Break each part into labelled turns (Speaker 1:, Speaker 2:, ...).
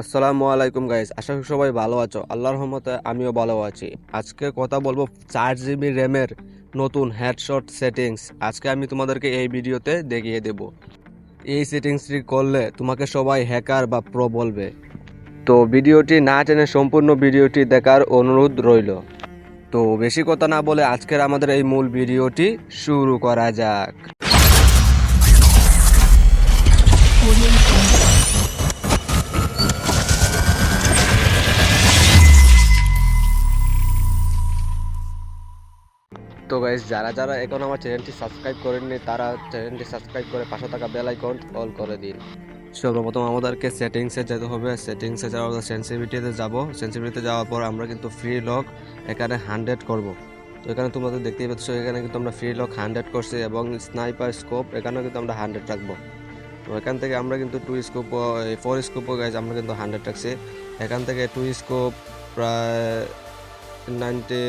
Speaker 1: আসসালামু আলাইকুম গাইস আশা করি সবাই ভালো আছো। আল্লাহর রহমতে আমিও ভালো আছি। আজকে কথা বলব চার জিবি র্যামের নতুন হেডশট সেটিংস আজকে আমি তোমাদেরকে এই ভিডিওতে দেখিয়ে দেব। এই সেটিংসটি করলে তোমাকে সবাই হ্যাকার বা প্রো বলবে। তো ভিডিওটি না টেনে সম্পূর্ণ ভিডিওটি দেখার অনুরোধ রইল। তো বেশি কথা না বলে আজকের আমাদের এই মূল ভিডিওটি শুরু করা যাক। তো গাইস যারা যারা এখন আমার চ্যানেলটি সাবস্ক্রাইব করেননি, তারা চ্যানেলটি সাবস্ক্রাইব করে পাশে থাকা বেল আইকন অল করে দিন। সর্বপ্রথম আমাদেরকে সেটিংসে যেতে হবে। সেটিংসে যাওয়ার পর সেন্সিভিটিতে যাব। সেন্সিভিটিতে যাওয়ার পর আমরা কিন্তু ফ্রি লক এখানে হান্ড্রেড করব। তো এখানে তোমাদের দেখতেই পাচ্ছ, এখানে কিন্তু আমরা ফ্রি লক হান্ড্রেড করছি এবং স্নাইপার স্কোপ এখানেও কিন্তু আমরা হান্ড্রেড রাখব। তো এখান থেকে আমরা কিন্তু টু স্কোপ ফোর স্কোপও গাইজ আমরা কিন্তু হান্ড্রেড রাখছি। এখান থেকে টু স্কোপ প্রায় নাইনটি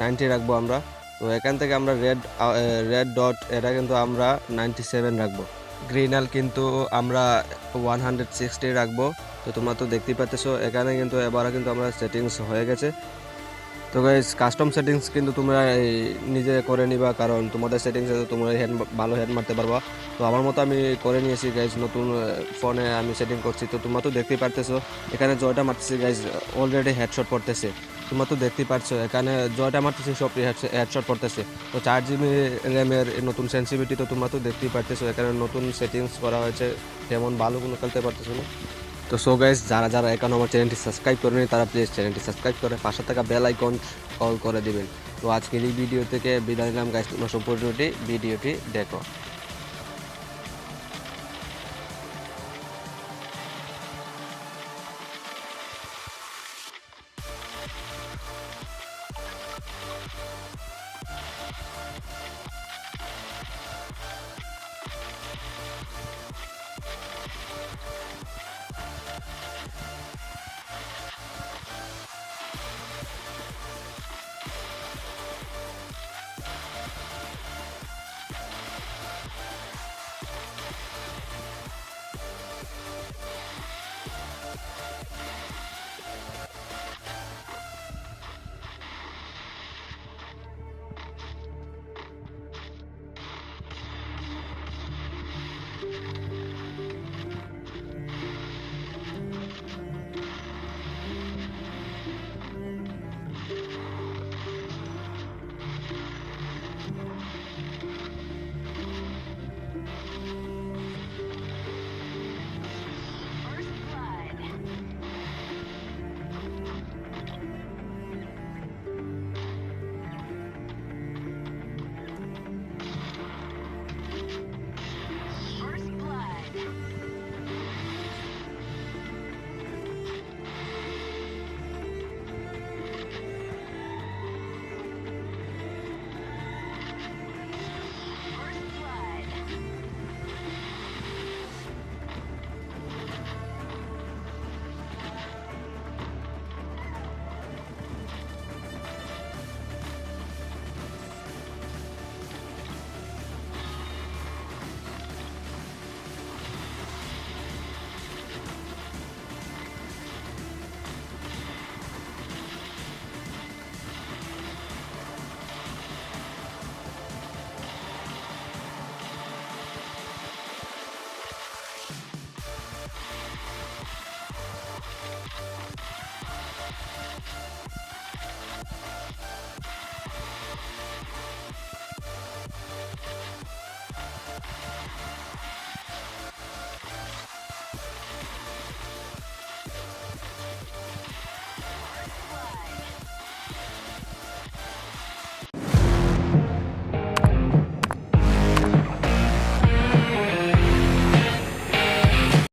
Speaker 1: নাইনটি রাখব আমরা। তো এখান থেকে আমরা রেড রেড ডট এটা কিন্তু আমরা নাইনটি সেভেন রাখব গ্রিনাল কিন্তু আমরা ওয়ান হান্ড্রেড সিক্সটি রাখব। তো তোমরা তো দেখতেই পাচ্ছ, এখানে কিন্তু এবারে কিন্তু আমরা সেটিংস হয়ে গেছে। তো গাইজ কাস্টম সেটিংস কিন্তু তোমরা নিজে করে নিবা, কারণ তোমাদের সেটিংসে তো তোমরা হ্যান্ড ভালো হেড মারতে পারবা। তো আমার মতো আমি করে নিয়েছি গাইজ নতুন ফোনে আমি সেটিং করছি। তো তোমরা তো দেখতেই পারতেছো, এখানে জয়টা মারতেছি গাইজ অলরেডি হেডশট পড়তেছে। তোমরা তো দেখতেই পারছ, এখানে জয়টা মারতেছে সব হেডশট পড়তেছে। তো চার জিবি র্যামের নতুন সেন্সিভিটি তো তোমরা তো দেখতেই পারতেছো, এখানে নতুন সেটিংস করা হয়েছে তেমন ভালো কোনো খেলতে পারতেছো না। তো সো গাইস যারা যারা এখন আমার চ্যানেলটি সাবস্ক্রাইব করেনি, তারা প্লিজ চ্যানেলটি সাবস্ক্রাইব করে, পাশে থাকা বেল আইকন অল করে দিবেন। তো আজকের এই ভিডিও থেকে বিদায় নিলাম গাইস তোমরা সম্পূর্ণটি ভিডিওটি দেখো।